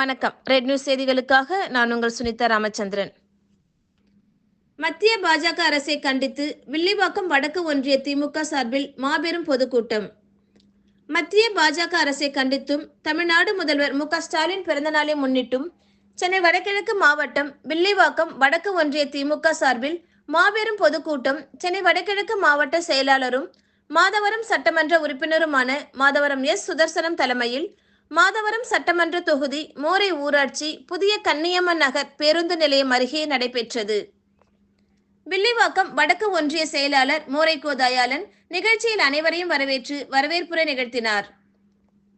வணக்கம். Red news செய்திகளுக்காக நான் உங்கள் சுனிதா ராமச்சந்திரன். மத்திய பாஜக அரசை கண்டித்து வில்லிவாக்கம் வடக்கு ஒன்றிய திமுக சார்பில் மாபெரும் பொதுக்கூட்டம். மத்திய பாஜக அரசை கண்டித்தும் தமிழ்நாடு முதல்வர் மு க ஸ்டாலின் பிறந்தநாளை முன்னிட்டும் சென்னை வடகிழக்கு மாவட்டம் வில்லிவாக்கம் வடக்கு ஒன்றிய திமுக சார்பில் மாபெரும் பொதுக்கூட்டம் சென்னை வடகிழக்கு மாவட்ட செயலாளரும் மாதவரம் சட்டமன்ற உறுப்பினருமான மாதவரம் எஸ் சுதர்சனம் தலைமையில் மாதவரம் சட்டமன்ற தொகுதி மோரை ஊராட்சி புதிய கன்னியம்மன் நகர் பேருந்து நிலையம் அருகே நடைபெற்றது. வில்லிவாக்கம் வடக்கு ஒன்றிய செயலாளர் மோரை கோ தயாளன் நிகழ்ச்சியில் அனைவரையும் வரவேற்று வரவேற்புரை நிகழ்த்தினார்.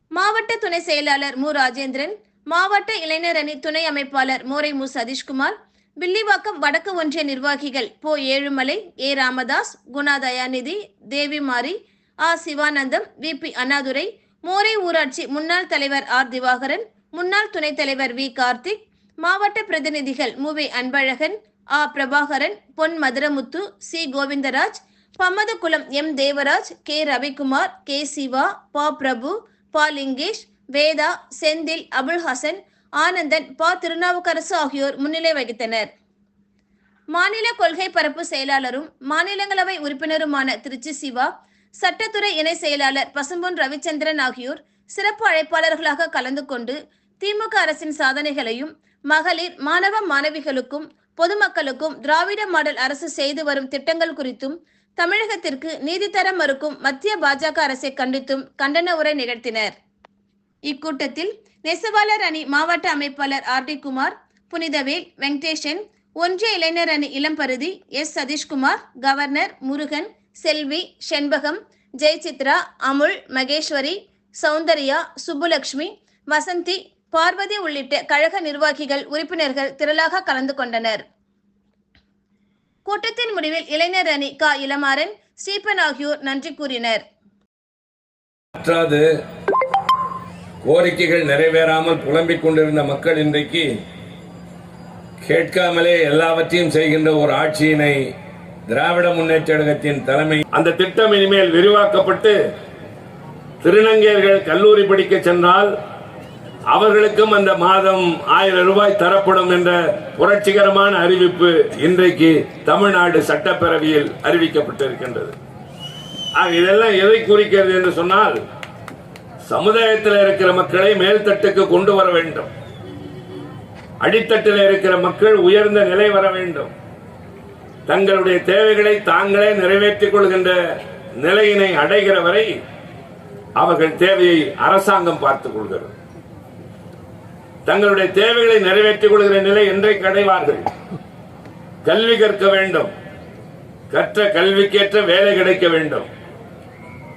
மாவட்ட துணை செயலாளர் மு. ராஜேந்திரன் மாவட்ட இளைஞர் அணி துணை அமைப்பாளர் மோரை மு. சதீஷ்குமார் வில்லிவாக்கம் வடக்கு ஒன்றிய நிர்வாகிகள் போ. ஏழுமலை ஏ. ராமதாஸ் குணா தயாநிதி தேவிமாரி ஆ. சிவானந்தம் வி. பி. அண்ணாதுரை மோரை ஊராட்சி முன்னாள் தலைவர் ஆர். திவாகரன் முன்னாள் துணைத் தலைவர் வி. கார்த்திக் மாவட்ட பிரதிநிதிகள் முவே அன்பழகன் ஆ. Prabhakaran Pon Madhuramuthu C. Govindaraj Pammathakulam M. Devaraj K. Ravikumar K. Siva பா. பிரபு பா. லிங்கேஷ் வேதா செந்தில் அபுல் ஹசன் ஆனந்தன் பா. திருநாவுக்கரசு ஆகியோர் முன்னிலை வகித்தனர். மாநில கொள்கை பரப்பு செயலாளரும் மாநிலங்களவை உறுப்பினருமான திருச்சி சிவா சட்டத்துறை இணை செயலாளர் பசும்பொன் ரவிச்சந்திரன் ஆகியோர் சிறப்பு அழைப்பாளர்களாக கலந்து கொண்டு திமுக அரசின் சாதனைகளையும் மகளிர் மாணவ மாணவிகளுக்கும் பொதுமக்களுக்கும் திராவிட மாடல் அரசு செய்து வரும் திட்டங்கள் குறித்தும் தமிழகத்திற்கு நீதி தர மறுக்கும் மத்திய பாஜக அரசை கண்டித்தும் கண்டன உரை நிகழ்த்தினர். இக்கூட்டத்தில் நெசவாளர் அணி மாவட்ட அமைப்பாளர் ஆர் டி குமார் புனிதவேல் வெங்கடேஷன் ஒன்றிய இளைஞர் அணி இளம்பருதி எஸ் சதீஷ்குமார் கவர்னர் முருகன் செல்வி செண்பகம் ஜெயசித்ரா அமுல் மகேஸ்வரி சௌந்தர்யா சுப்புலக்ஷ்மி வசந்தி பார்வதி உள்ளிட்ட கழக நிர்வாகிகள் உறுப்பினர்கள் திரளாக கலந்து கொண்டனர். கூட்டத்தின் முடிவில் இளைஞர் அணி க. இளமாறன் ஸ்டீபன் ஆகியோர் நன்றி கூறினர். கோரிக்கைகள் நிறைவேறாமல் புலம்பிக் கொண்டிருந்த மக்கள் இன்றைக்கு கேட்காமலே எல்லாவற்றையும் செய்கின்ற ஒரு ஆட்சியினை திராவிட முன்னேற்ற கழகத்தின் தலைமை அந்த திட்டம் இனிமேல் விரிவாக்கப்பட்டு திருநங்கையர்கள் கல்லூரி படிக்க சென்றால் அவர்களுக்கும் அந்த மாதம் ஆயிரம் ரூபாய் தரப்படும் என்ற புரட்சிகரமான அறிவிப்பு இன்றைக்கு தமிழ்நாடு சட்டப்பேரவையில் அறிவிக்கப்பட்டிருக்கின்றது. இதெல்லாம் எதை குறிக்கிறது என்று சொன்னால் சமுதாயத்தில் இருக்கிற மக்களை மேல்தட்டுக்கு கொண்டு வர வேண்டும். அடித்தட்டில் இருக்கிற மக்கள் உயர்ந்த நிலை வர வேண்டும். தங்களுடைய தேவைகளை தாங்களே நிறைவேற்றிக் கொள்கின்ற நிலையினை அடைகிற வரை அவர்கள் தேவையை அரசாங்கம் பார்த்துக் கொள்கிறது. தங்களுடைய தேவைகளை நிறைவேற்றிக் கொள்கிற நிலை என்றைக்கு அடைவார்கள்? கல்வி கற்க வேண்டும். கற்ற கல்விக்கேற்ற வேலை கிடைக்க வேண்டும்.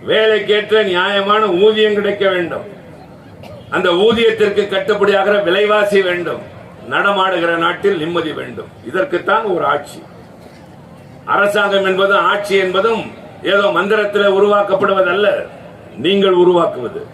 வேலைக்கேற்ற நியாயமான ஊதியம் கிடைக்க வேண்டும். அந்த ஊதியத்திற்கு கட்டுப்படியாகிற விலைவாசி வேண்டும். நடமாடுகிற நாட்டில் நிம்மதி வேண்டும். இதற்குத்தான் ஒரு ஆட்சி. அரசாங்கம் என்பதும் ஆட்சி என்பதும் ஏதோ மந்திரத்தில் உருவாக்கப்படுவதல்ல. நீங்கள் உருவாக்குவது.